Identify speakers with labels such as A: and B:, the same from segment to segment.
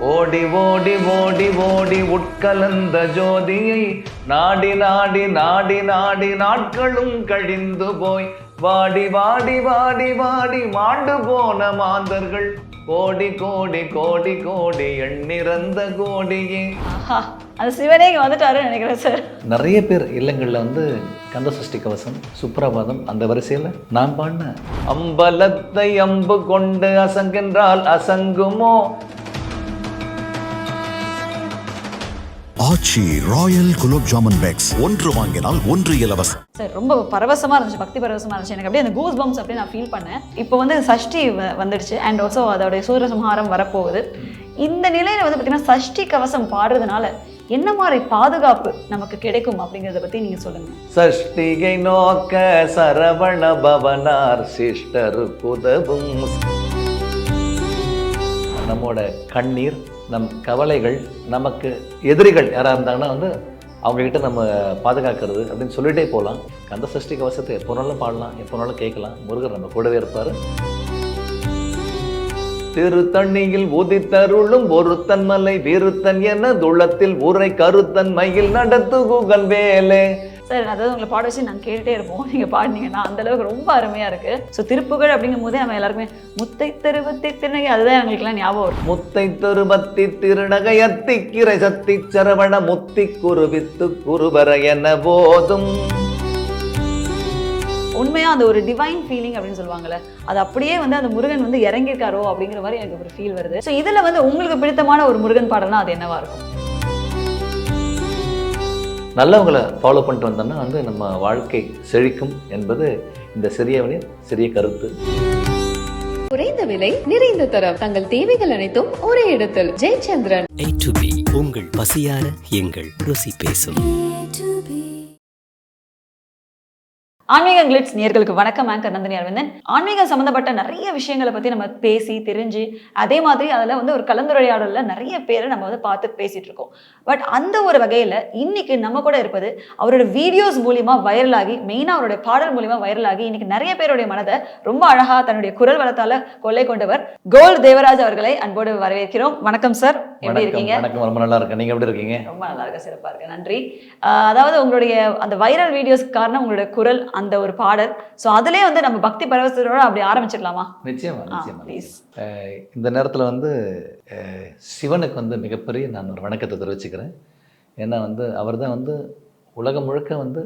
A: ஓடி ஓடி ஓடி ஓடி உட்கலந்த ஜோதியை நாடி நாடி நாடி நாடி நாட்களும் கழிந்து போய். வாடி வாடி வாடி வாடி மாண்டு போன மாந்தர்கள். கோடி கோடி கோடி கோடி எண்ணிறந்த கோடியே.
B: அந்த சிவனே இங்க வந்துட்டாருன்னு நினைக்கிறேன் சார்.
A: நிறைய பேர் இல்லங்களில் வந்து கந்த சஷ்டி கவசம் சுப்ரபாதம் அந்த வரிசையில் நான் பாடின. அம்பலத்தை அம்பு கொண்டு அசங்கென்றால் அசங்குமோ?
C: Aachi royal gulab jamun packs. ஒன்று வாங்கினால் ஒன்று இலவசம்.
B: சார் ரொம்ப பரவசமா இருந்துச்சு பக்தி பரவசமா இருந்துச்சு. எனக்கு அப்படியே அந்த கூஸ் பம்ப்ஸ் அப்படியே நான் ஃபீல் பண்ணேன். இப்போ வந்து சஷ்டி வ- வந்துடுச்சு. அண்ட் ஆல்சோ அதோடைய சூரசம்ஹாரம் வரப்போகுது. இந்த நிலையில வந்து பார்த்தீங்கன்னா சஷ்டி கவசம் பாடுறதுனால என்ன மாதிரி பாதுகாப்பு நமக்கு கிடைக்கும் அப்படிங்கிறத பத்தி நீங்க சொல்லுங்க.
A: சஷ்டிகை நோக்க சரவண பவனார் சிஷ்டரு புதவும். நம்மோட கண்ணீர் நம் கவலைகள் நமக்கு எதிரிகள் யாராக இருந்தாங்கன்னா வந்து அவங்ககிட்ட நம்ம பாதுகாக்கிறது அப்படின்னு சொல்லிட்டே போகலாம். கந்த சஷ்டி கவசத்தை எப்போ வேணாலும் பாடலாம் எப்போ வேணாலும் கேட்கலாம். முருகர் நம்ம கூடவே இருப்பார். திருத்தண்ணியில் உதித்தருளும் ஒருத்தன் மலை விருத்தன் என துளத்தில் ஊரை கருத்தன் மயில் நடத்து குகன் வேலே
B: சார் அதாவது உங்களை பாட வச்சு நாங்கள் கேட்டுட்டே இருப்போம். நீங்கள் பாடினீங்கன்னா அந்த அளவுக்கு ரொம்ப அருமையாக இருக்கு. ஸோ திருப்புகழ் அப்படிங்கும் போதே நம்ம எல்லாருக்குமே முத்தை தெருவத்தை திருநகை அதுதான் எங்களுக்குலாம் ஞாபகம் வரும்.
A: முத்தை திருபத்தி திருநகை அத்திக்கிரை சத்தி சரவண முத்தி குருவித்து குருவர என போதும்.
B: உண்மையாக அந்த ஒரு டிவைன் ஃபீலிங் அப்படின்னு சொல்லுவாங்கல்ல அது அப்படியே வந்து அந்த முருகன் வந்து இறங்கியிருக்காரோ அப்படிங்கிற மாதிரி எனக்கு ஒரு ஃபீல் வருது. ஸோ இதில் வந்து உங்களுக்கு பிடித்தமான ஒரு முருகன் பாடல்னா அது என்னவா இருக்கும்?
A: நல்லவங்களை ஃபாலோ பண்ணிட்டு வந்தோம்னா வந்து நம்ம வாழ்க்கை செழிக்கும் என்பது இந்த சிறியவனின் சிறிய கருத்து.
D: குறைந்த விலை நிறைந்த தரம். தங்கள் தேவைகள் அனைத்தும் ஒரே இடத்தில். ஜெயச்சந்திரன்.
E: A to B. உங்கள் பசியார எங்கள் ருசி பேசும்.
B: ஆன்மீக கிளிட்ஸ் நேர்களுக்கு வணக்கம். ஆங்கர் நந்தினி அரவிந்தன். ஆன்மீகம் சம்மந்தப்பட்ட நிறைய விஷயங்களை பற்றி நம்ம பேசி தெரிஞ்சு அதே மாதிரி அதில் வந்து ஒரு கலந்துரையாடலில் நிறைய பேரை நம்ம வந்து பார்த்து பேசிட்டு இருக்கோம். பட் அந்த ஒரு வகையில் இன்னைக்கு நம்ம கூட இருப்பது அவரோட வீடியோஸ் மூலியமா வைரலாகி மெயினாக அவருடைய பாடல் மூலியமா வைரலாகி இன்னைக்கு நிறைய பேருடைய மனதை ரொம்ப அழகா தன்னுடைய குரல் வளத்தால கொள்ளை கொண்டவர் கோல் தேவராஜ் அவர்களை அன்போடு வரவேற்கிறோம். வணக்கம் சார் எப்படி இருக்கீங்க?
A: வணக்கம். ரொம்ப நல்லா இருக்கேன். நீங்க எப்படி இருக்கீங்க?
B: ரொம்ப நல்லா இருக்கு சிறப்பா இருக்கு நன்றி. அதாவது உங்களுடைய அந்த வைரல் வீடியோஸ்க்கு காரணம் உங்களுடைய குரல் அந்த ஒரு பாடல். ஸோ அதுலயே வந்து நம்ம பக்தி பரவசத்தோட அப்படி ஆரம்பிச்சிடலாமா?
A: நிச்சயமா நிச்சயமா இந்த நேரத்தில் வந்து சிவனுக்கு வந்து மிகப்பெரிய நான் ஒரு வணக்கத்தை தெரிவிச்சுக்கிறேன். ஏன்னா வந்து அவர் தான் வந்து உலகம் முழுக்க வந்து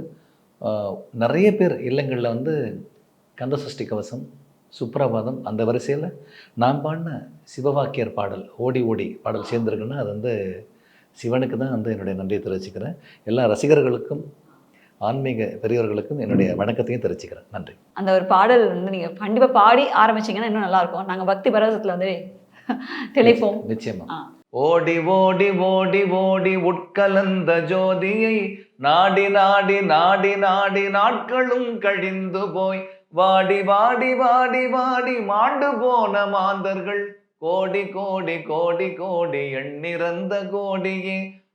A: நிறைய பேர் இல்லங்களில் வந்து கந்த சஷ்டி கவசம் சுப்ரபாதம் அந்த வரிசையில் நான் பாடின சிவவாக்கியர் பாடல் ஓடி ஓடி பாடல் சேர்ந்துருக்குன்னா அது வந்து சிவனுக்கு தான் வந்து என்னுடைய நன்றியை தெரிவிச்சுக்கிறேன். எல்லா ரசிகர்களுக்கும் ஆன்மீக பெரியவர்களுக்கும் என்னுடைய வணக்கத்தையும் தெரிவிச்சுக்கிறேன். நன்றி.
B: அந்த ஒரு பாடல் வந்து நீங்க கண்டிப்பா பாடி ஆரம்பிச்சீங்கன்னா இன்னும் நல்லா இருக்கும். நாங்க பக்தி பரவசத்துல வந்து திளைப்போம்.
A: நிச்சயமா.
B: ஆ.
A: ஓடி ஓடி ஓடி ஓடி உட்கலந்த ஜோதியை நாடி நாடி நாடி நாடி நாட்களும் கழிந்து போய் வாடி வாடி வாடி வாடி மாண்டு போன மாந்தர்கள். கோடி கோடி கோடி கோடி எண்ணிறந்த கோடியே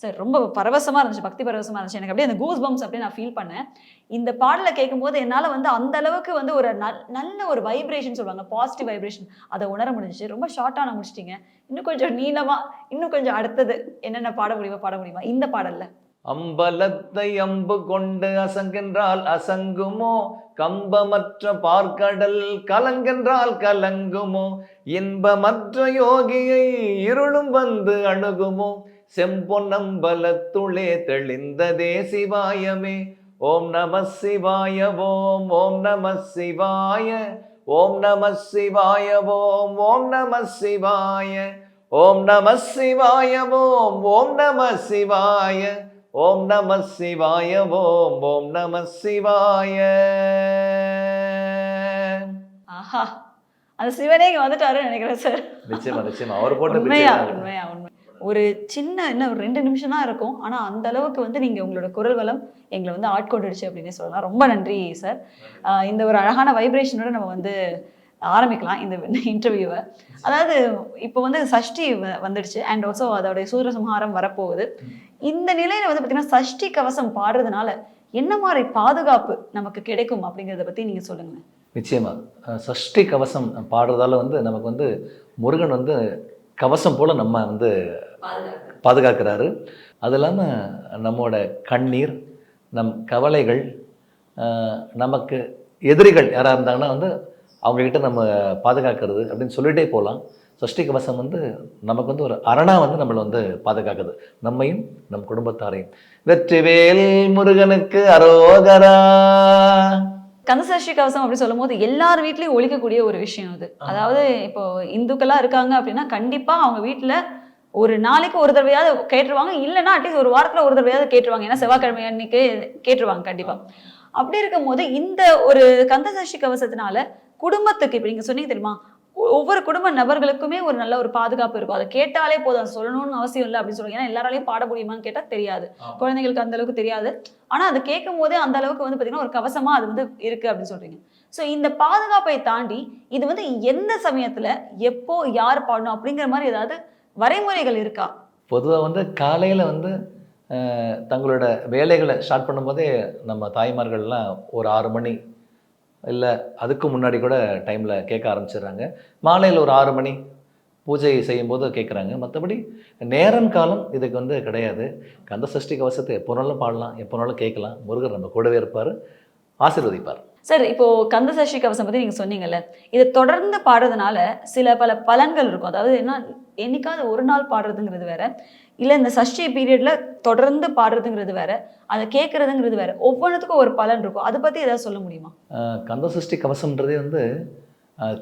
B: சார் ரொம்ப பரவசமாக இருந்துச்சு பக்தி பரவசமாக இருந்துச்சு. எனக்கு அப்படியே அந்த கூஸ் பம்ஸ் அப்படியே நான் ஃபீல் பண்ணேன். இந்த பாடலை கேட்கும்போது என்னால் வந்து அந்த அளவுக்கு வந்து ஒரு நல்- நல்ல ஒரு வைப்ரேஷன் சொல்லுவாங்க பாசிட்டிவ் வைப்ரேஷன் அதை உணர முடிஞ்சிச்சு. ரொம்ப ஷார்ட்டாக நான் முடிச்சிட்டிங்க. இன்னும் கொஞ்சம் நீளமாக இன்னும் கொஞ்சம் அடுத்தது என்னென்ன பாட முடியுமா பாட முடியுமா? இந்த பாடலில்.
A: அம்பலத்தை அம்பு கொண்டு அசங்கென்றால் அசங்குமோ? கம்பமற்ற பார்க்கடல் கலங்கென்றால் கலங்குமோ? இன்பமற்ற யோகியை இருளும் வந்து அணுகுமோ? செம்பொன்னம்பலத்துளே தெளிந்ததே சிவாயமே. ஓம் நம சிவாய ஓம் ஓம் நம சிவாய ஓம் நம சிவாய ஓம் ஓம் நம சிவாய ஓம் நம சிவாய ஓம் ஓம் நம சிவாய ஓம் நம சிவாய ஓம் ஓம் நம சிவாய.
B: ஆஹா. அந்த சிவனே இங்க வந்துட்டாருன்னு நினைக்கிறேன் சார்.
A: நிச்சயமா நிச்சயமா. அவர் போட்டு
B: உண்மையா உண்மையா உண்மை ஒரு சின்ன என்ன ஒரு ரெண்டு நிமிஷம் தான் இருக்கும். ஆனால் அந்த அளவுக்கு வந்து நீங்கள் உங்களோட குரல் வளம் எங்களை வந்து ஆட்கொண்டுடுச்சு அப்படின்னு சொல்லலாம். ரொம்ப நன்றி சார் இந்த ஒரு அழகான வைப்ரேஷனோட நம்ம வந்து ஆரம்பிக்கலாம் இந்த இன்டர்வியூவை அதாவது இப்போ வந்து சஷ்டி வ- வந்துடுச்சு. அண்ட் ஆல்சோ அதோடைய சூரசம்ஹாரம் வரப்போகுது. இந்த நிலையில வந்து பார்த்தீங்கன்னா சஷ்டி கவசம் பாடுறதுனால என்ன மாதிரி பாதுகாப்பு நமக்கு கிடைக்கும் அப்படிங்கிறத பற்றி நீங்கள் சொல்லுங்க
A: நிச்சயமாக சஷ்டி கவசம் பாடுறதால வந்து நமக்கு வந்து முருகன் வந்து கவசம் போல நம்ம வந்து பாதுகாக்கிறாரு. அது இல்லாமல் நம்மோட கண்ணீர் நம் கவலைகள் நமக்கு எதிரிகள் யாராக இருந்தாங்கன்னா வந்து அவங்கக்கிட்ட நம்ம பாதுகாக்கிறது அப்படின்னு சொல்லிட்டே போகலாம் சஷ்டி கவசம் வந்து நமக்கு வந்து ஒரு அரணா வந்து நம்மளை வந்து பாதுகாக்குது. நம்மையும் நம் குடும்பத்தாரையும். வெற்றிவேல் முருகனுக்கு அரோகரா!
B: கந்தசஷ்டி கவசம் அப்படி சொல்லும் போது எல்லார் வீட்லயும் ஒழிக்கக்கூடிய ஒரு விஷயம் அது. அதாவது இப்போ இந்துக்களா இருக்காங்க அப்படின்னா கண்டிப்பா அவங்க வீட்ல ஒரு நாளைக்கு ஒரு தடவையாவது கேட்டுருவாங்க இல்லைன்னா அட்லீஸ்ட் ஒரு வாரத்துல ஒரு தடவையாவது கேட்டுருவாங்க. ஏன்னா செவ்வாய்க்கிழமை அன்னைக்கு கேட்டுருவாங்க கண்டிப்பா. அப்படி இருக்கும்போது இந்த ஒரு கந்தசஷ்டி கவசத்தினால குடும்பத்துக்கு இப்ப நீங்க சொன்னீங்க தெரியுமா? ஒவ்வொரு குடும்ப நபர்களுக்குமே ஒரு நல்ல ஒரு பாதுகாப்பு இருக்கும். அதை கேட்டாலே போதும். சொல்லணும்னு அவசியம் இல்லை அப்படின்னு சொல்லுவாங்க ஏன்னா எல்லாராலையும் பாட முடியுமான்னு கேட்டா தெரியாது. குழந்தைங்களுக்கு அந்த அளவுக்கு தெரியாது. ஆனா அது கேட்கும் போதே அந்த அளவுக்கு வந்து பாத்தீங்கன்னா ஒரு கவசமா அது வந்து இருக்கு அப்படின்னு சொல்றீங்க. சோ இந்த பாதுகாப்பை தாண்டி இது வந்து எந்த சமயத்துல எப்போ யார் பாடணும் அப்படிங்கிற மாதிரி ஏதாவது வரைமுறைகள் இருக்கா?
A: பொதுவாக வந்து காலையில் வந்து தங்களோட வேலைகளை ஸ்டார்ட் பண்ணும்போதே நம்ம தாய்மார்கள்லாம் ஒரு ஆறு மணி இல்லை அதுக்கு முன்னாடி கூட டைமில் கேட்க ஆரம்பிச்சிடுறாங்க. மாலையில் ஒரு ஆறு மணி பூஜை செய்யும்போது கேட்குறாங்க. மற்றபடி நேரம் காலம் இதுக்கு வந்து கிடையாது. கந்த சஷ்டி கவசத்தை எப்போனாலும் பாடலாம் எப்போனாலும் கேட்கலாம். முருகர் நம்ம கூடவே இருப்பார். ஆசீர்வதிப்பார்.
B: சார் இப்போ கந்த சஷ்டி கவசம் பத்தி நீங்க சொன்னீங்கல்ல இதை தொடர்ந்து பாடுறதுனால சில பல பலன்கள் இருக்கும். அதாவது என்ன என்னைக்காவது ஒரு நாள் பாடுறதுங்கிறது வேற இல்ல இந்த சஷ்டி பீரியட்ல தொடர்ந்து பாடுறதுங்கிறது வேற அதை கேட்கறதுங்கிறது வேற ஒவ்வொன்றுத்துக்கும் ஒரு பலன் இருக்கும். அதை பத்தி ஏதாவது சொல்ல முடியுமா?
A: கந்த சஷ்டி கவசம்ன்றதே வந்து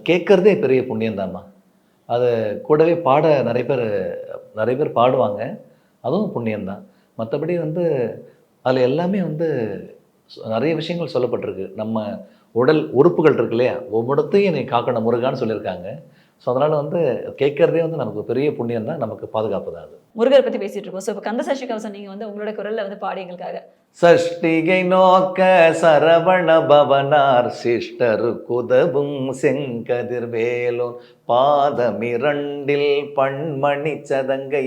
A: கேட்கறதே பெரிய புண்ணியம்தாம்மா அது கூடவே பாட நிறைய பேர் நிறைய பேர் பாடுவாங்க. அதுவும் புண்ணியம்தான் மற்றபடி வந்து அதில் எல்லாமே வந்து நிறைய விஷயங்கள் சொல்லப்பட்டிருக்கு. நம்ம உடல் உறுப்புகள் இருக்கு இல்லையா? ஒவ்வொருத்தையும் நீ காக்கணும் முருகான்னு சொல்லியிருக்காங்க. ஸோ அதனால் வந்து கேட்கறதே வந்து நமக்கு பெரிய புண்ணியம் தான் நமக்கு பாதுகாப்பு தான் அது.
B: முருகரை பத்தி பேசிட்டு இருக்கோம். ஸோ இப்போ கந்த சஷ்டி கவசம் நீங்க வந்து உங்களோட குரல்ல வந்து பாடி எங்களுக்காக
A: சஷ்டிகை நோக்க சரவண பவனார் சிஷ்டரு குதவும் செங்கதிர்வேலோன் பாதமிரண்டில் பண்மணி சதங்கை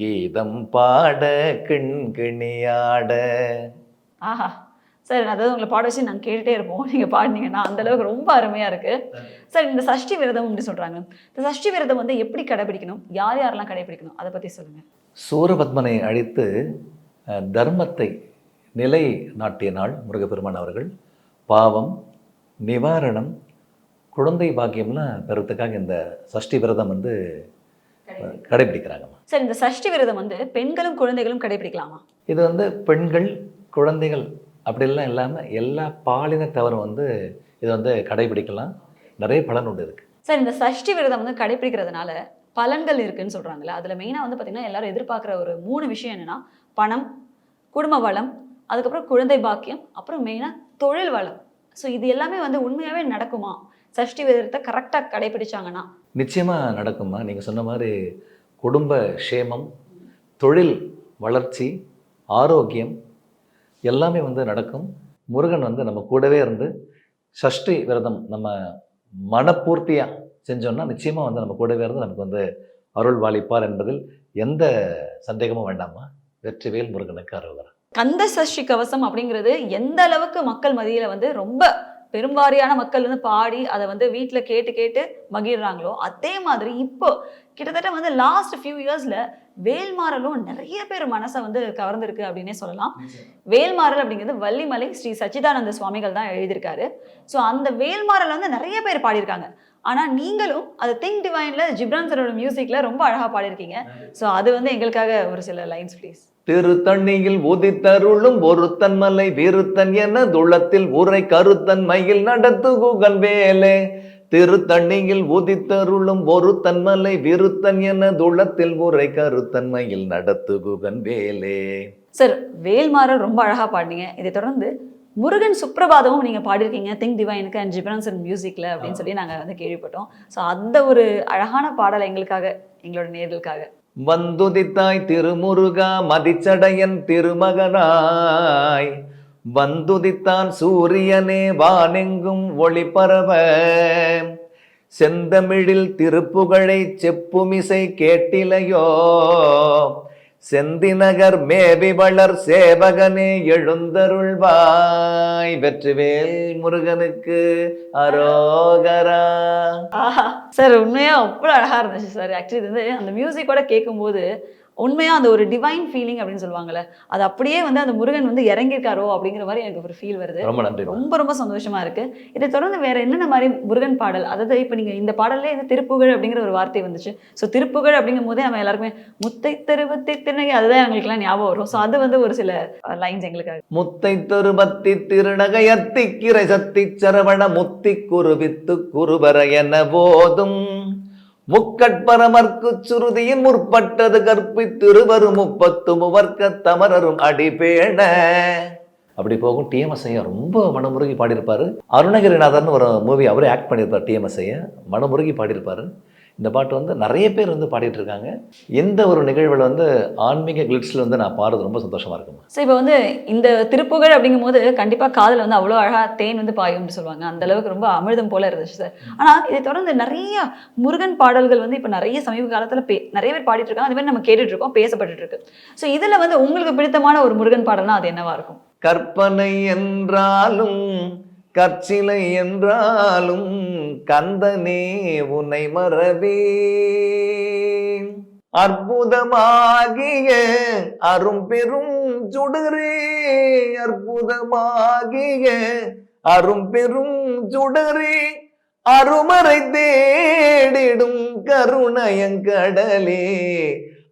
A: கீதம் பாட கிண்கிணியாட.
B: ஆஹா. சார் அதாவது உங்களை பாட வச்சு நாங்கள் கேட்டுட்டே இருப்போம். நீங்கள் பாடினீங்கன்னா அந்த அளவுக்கு ரொம்ப அருமையாக இருக்கு. சார் இந்த சஷ்டி விரதம் அப்படி சொல்கிறாங்க இந்த சஷ்டி விரதம் வந்து எப்படி கடைபிடிக்கணும்? யார் யாரெல்லாம் கடைபிடிக்கணும்? அதை பற்றி சொல்லுங்கள்
A: சூரபத்மனை அழித்து தர்மத்தை நிலை நாட்டிய நாள் முருகப்பெருமான் அவர்கள். பாவம் நிவாரணம் குழந்தை பாக்கியம்லாம் பெறத்துக்காக இந்த சஷ்டி விரதம் வந்து கடைபிடிக்கிறாங்கம்மா.
B: சார் இந்த சஷ்டி விரதம் வந்து பெண்களும் குழந்தைகளும் கடைபிடிக்கலாமா?
A: இது வந்து பெண்கள் குழந்தைகள் அப்படிலாம் இல்லாமல் எல்லா பாலினத்தவரும் வந்து இதை வந்து கடைபிடிக்கலாம். நிறைய பலன் உண்டு இருக்கு.
B: சார் இந்த சஷ்டி விரதம் வந்து கடைபிடிக்கிறதுனால பலன்கள் இருக்குன்னு சொல்கிறாங்களே அதில் மெயினாக வந்து பார்த்திங்கன்னா எல்லாரும் எதிர்பார்க்குற ஒரு மூணு விஷயம் என்னன்னா பணம் குடும்ப வளம் அதுக்கப்புறம் குழந்தை பாக்கியம் அப்புறம் மெயினாக தொழில் வளம். ஸோ இது எல்லாமே வந்து உண்மையாகவே நடக்குமா? சஷ்டி விரதத்தை கரெக்டாக கடைபிடிச்சாங்கன்னா.
A: நிச்சயமாக நடக்குமா நீங்கள் சொன்ன மாதிரி குடும்ப க்ஷேமம் தொழில் வளர்ச்சி ஆரோக்கியம் எல்லாமே வந்து நடக்கும். முருகன் வந்து நம்ம கூடவே இருந்து சஷ்டி விரதம் நம்ம மனப்பூர்த்தியாக செஞ்சோம்னா நிச்சயமாக வந்து நம்ம கூடவே இருந்து நமக்கு வந்து அருள் வாலிப்பார் என்பதில் எந்த சந்தேகமும் வேண்டாமா? வெற்றிவேல் முருகனுக்கு அருள்வரா
B: கந்த சஷ்டி கவசம் அப்படிங்கிறது எந்த அளவுக்கு மக்கள் மதியில் வந்து ரொம்ப பெரும்பாரியான மக்கள் வந்து பாடி அதை வந்து வீட்டில் கேட்டு கேட்டு மகிழ்றாங்களோ அதே மாதிரி இப்போ கிட்டத்தட்ட வந்து லாஸ்ட் ஃபியூ இயர்ஸ்ல வேல்மாறலும் நிறைய பேர் மனசை வந்து கவர்ந்திருக்கு அப்படின்னே சொல்லலாம். வேல்மாறல் அப்படிங்கிறது வள்ளிமலை ஸ்ரீ சச்சிதானந்த சுவாமிகள் தான் எழுதியிருக்காரு. ஸோ அந்த வேல்மாறல் வந்து நிறைய பேர் பாடியிருக்காங்க. ஆனா நீங்களும் அது திங்க் டிவைன்ல ஜிப்ரான் சரோட மியூசிக்ல ரொம்ப அழகா பாடியிருக்கீங்க. ஸோ அது வந்து எங்களுக்காக ஒரு சில லைன்ஸ் ப்ளீஸ்
A: திருத்தண்ணியில் உதித்தருளும் ஒருத்தன் மலை விருத்தன் என துளத்தில் உரை கருத்தன் மயில் நடத்து குகன் வேலே. திருத்தண்ணியில் உதித்தருளும் ஒருத்தன் மலை விருத்தன் என துளத்தில் உரை கருத்தன் மயில் நடத்து குகன் வேலே
B: சார் வேல்மாறல் ரொம்ப அழகா பாடினீங்க. இதை தொடர்ந்து முருகன் சுப்ரபாதமும் நீங்க பாடியிருக்கீங்க. திங்க் டிவைனுக்கு அண்ட் ஜிப்ரான்ஸ் அண்ட் மியூசிக்ல அப்படின்னு சொல்லி நாங்க வந்து கேள்விப்பட்டோம். ஸோ அந்த ஒரு அழகான பாடல் எங்களுக்காக எங்களோட நேர்களுக்காக.
A: வந்துதித்தாய் திருமுருகா மதிச்சடையன் திருமகனாய். வந்துதித்தான் சூரியனே வானெங்கும் ஒளி பரவ செந்தமிழில் திருப்புகழை செப்புமிசை கேட்டிலையோ. செந்திநகர் மேவி வளர் சேவகனே எழுந்தருள்வாய். வெற்றிவேல் முருகனுக்கு அரோகரா.
B: ஆஹா சார் உண்மையா அவ்வளோ அழகா இருந்துச்சு சார். ஆக்சுவலி இது வந்து அந்த மியூசிக்கோட கேட்கும்போது உண்மையா அந்த ஒரு டிவைன் ஃபீலிங் அப்படின்னு சொல்லுவாங்கல்ல அது அப்படியே வந்து அந்த முருகன் வந்து இறங்கியிருக்காரோ அப்படிங்கிற மாதிரி எனக்கு ஒரு ஃபீல் வருது.
A: ரொம்ப நன்றி
B: ரொம்ப ரொம்ப சந்தோஷமா இருக்கு. இதை தொடர்ந்து வேற என்னென்ன மாதிரி முருகன் பாடல் அதாவது இப்போ நீங்க இந்த பாடல்லே இந்த திருப்புகழ் அப்படிங்கிற ஒரு வார்த்தை வந்துச்சு. ஸோ திருப்புகழ் அப்படிங்கும் போதே நம்ம எல்லாருக்குமே முத்தை தெருவத்தை திருநகை அதுதான் எங்களுக்குலாம் ஞாபகம் வரும். ஸோ அது வந்து ஒரு சில லைன்ஸ் எங்களுக்காக.
A: முத்தை தருபத்தி திருநகையத்தி கிரை சத்தி சரவண முத்தி குருவித்து குருவர என போதும். முக்கட்பரமர்க்கு சுருதியும் முற்பட்டது கற்பித்திருவரும் முப்பத்து முவர்க்க தமரரும் அடிபேண. அப்படி போகும் டிஎம்எஸ் ஐயா ரொம்ப மனமுருகி பாடியிருப்பாரு. அருணகிரிநாதன் ஒரு மூவி அவரே ஆக்ட் பண்ணியிருப்பார் டிஎம்எஸ் ஐயா. மனமுருகி பாடியிருப்பாரு. இந்த பாட்டு வந்து நிறைய பேர் வந்து பாடிட்டு இருக்காங்க இந்த ஒரு நிகழ்வில் வந்து ஆன்மீக கிளிட்ஸில் வந்து நான் பாடுறது ரொம்ப சந்தோஷமா இருக்குமா
B: ஸோ இப்போ வந்து இந்த திருப்புகழ் அப்படிங்கும் போது கண்டிப்பாக காதில் வந்து அவ்வளோ அழகா தேன் வந்து பாயும்னு சொல்லுவாங்க. அந்த அளவுக்கு ரொம்ப அமிர்தம் போல இருந்துச்சு சார். ஆனால் இதை தொடர்ந்து நிறைய முருகன் பாடல்கள் வந்து இப்போ நிறைய சமீப காலத்தில் பே நிறைய பேர் பாடிட்டு இருக்காங்க அதே மாதிரி நம்ம கேட்டுட்டு இருக்கோம் பேசப்பட்டுட்டு இருக்கு ஸோ இதில் வந்து உங்களுக்கு பிடித்தமான ஒரு முருகன் பாடல்னா அது என்னவா இருக்கும்?
A: கற்பனை என்றாலும் கற்சிலை என்றாலும் கந்தனே உன்னை மறவே அற்புதமாகிய அரும்பெரும் சுடரே அற்புதமாகிய அரும்பெரும் சுடரே அருமறை தேடிடும் கருணயங்கடலே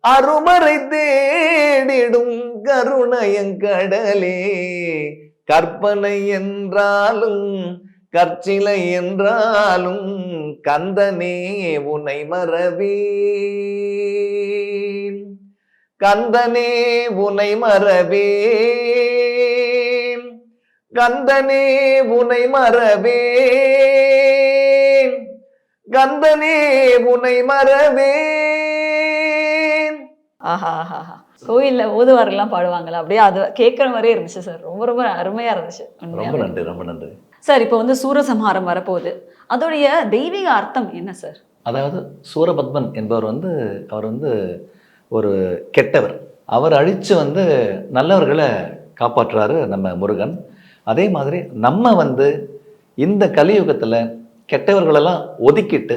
A: அருமறை தேடிடும் கருணயங்கடலே கற்பனை என்றாலும் கற்சிலை என்றாலும் கந்தனே உனை மறவேன். கந்தனே உனை மறவேன். கந்தனே உனை மறவேன். கந்தனே உனை மறவேன்.
B: ஆஹா கோயிலில் ஓதுவாரெல்லாம் பாடுவாங்களா? அப்படியே அது கேட்குற மாதிரியே இருந்துச்சு சார். ரொம்ப ரொம்ப அருமையா இருந்துச்சு.
A: ரொம்ப. நன்றி ரொம்ப நன்றி.
B: சார் இப்போ வந்து சூரசம்ஹாரம் வரப்போகுது. அதோடைய தெய்வீக அர்த்தம் என்ன சார்?
A: அதாவது சூரபத்மன் என்பவர் வந்து அவர் வந்து ஒரு கெட்டவர். அவர் அழித்து வந்து நல்லவர்களை காப்பாற்றுறாரு நம்ம முருகன். அதே மாதிரி நம்ம வந்து இந்த கலியுகத்தில் கெட்டவர்களெல்லாம் ஒதுக்கிட்டு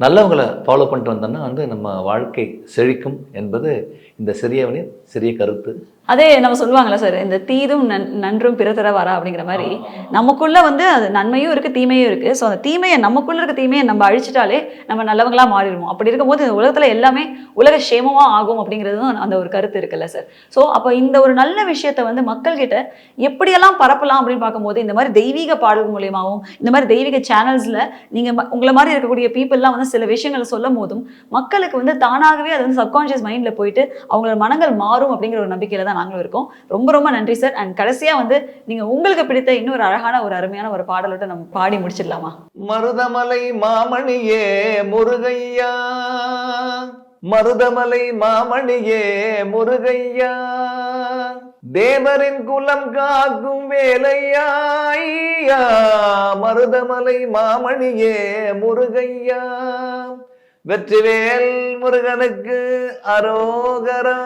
A: நல்லவங்களை ஃபாலோ பண்ணிட்டு வந்தோம்னா வந்து நம்ம வாழ்க்கை செழிக்கும் என்பது இந்த சிறியவனின் சிறிய கருத்து.
B: அதே நம்ம சொல்லுவாங்கல்ல சார் இந்த தீதும் நன் நன்றும் பிறத்தர வரா அப்படிங்கிற மாதிரி நமக்குள்ள வந்து அது நன்மையும் இருக்கு தீமையும் இருக்கு. ஸோ அந்த தீமையை நமக்குள்ள இருக்க தீமையை நம்ம அழிச்சிட்டாலே நம்ம நல்லவங்களா மாறிடுவோம். அப்படி இருக்கும்போது இந்த உலகத்துல எல்லாமே உலக சேமமா ஆகும் அப்படிங்கிறதும் அந்த ஒரு கருத்து இருக்குல்ல சார் ஸோ அப்போ இந்த ஒரு நல்ல விஷயத்தை வந்து மக்கள்கிட்ட எப்படியெல்லாம் பரப்பலாம் அப்படின்னு பார்க்கும்போது இந்த மாதிரி தெய்வீக பாடல் மூலியமாகவும் இந்த மாதிரி தெய்வீக சேனல்ஸ்ல நீங்க ம- உங்களை மாதிரி இருக்கக்கூடிய பீப்புளெலாம் வந்து சில விஷயங்களை சொல்லும் போதும் மக்களுக்கு வந்து தானாகவே அது வந்து சப்கான்ஷியஸ் மைண்ட்ல போயிட்டு அவங்களோட மனங்கள் மாறும் அப்படிங்கிற ஒரு நம்பிக்கையில தான் நாங்களும் இருக்கோம். ரொம்ப ரொம்ப நன்றி சார் அண்ட் கடைசியா வந்து நீங்க உங்களுக்கு பிடித்த இன்னொரு அழகான ஒரு அருமையான ஒரு பாடலோட நம்ம பாடி முடிச்சிடலாமா?
A: மருதமலை மாமணியே முருகையா. மருதமலை மாமணியே முருகையா. தேவரின் குலம் காக்கும் வேலையாய்யா. மருதமலை மாமணியே முருகையா. வெற்றிவேல் முருகனுக்கு அரோகரா.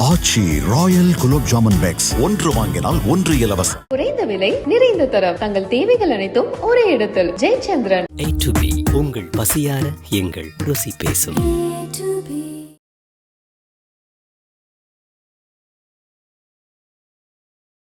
C: Aachi royal gulab jamun packs. ஒன்று வாங்கினால் ஒன்று இலவசம்.
D: குறைந்த விலை நிறைந்த தரம். தங்கள் தேவைகள் அனைத்தும் ஒரே இடத்தில். ஜெயச்சந்திரன்.
E: ஏ டு பி உங்கள் பசியார எங்கள் ருசி பேசும்.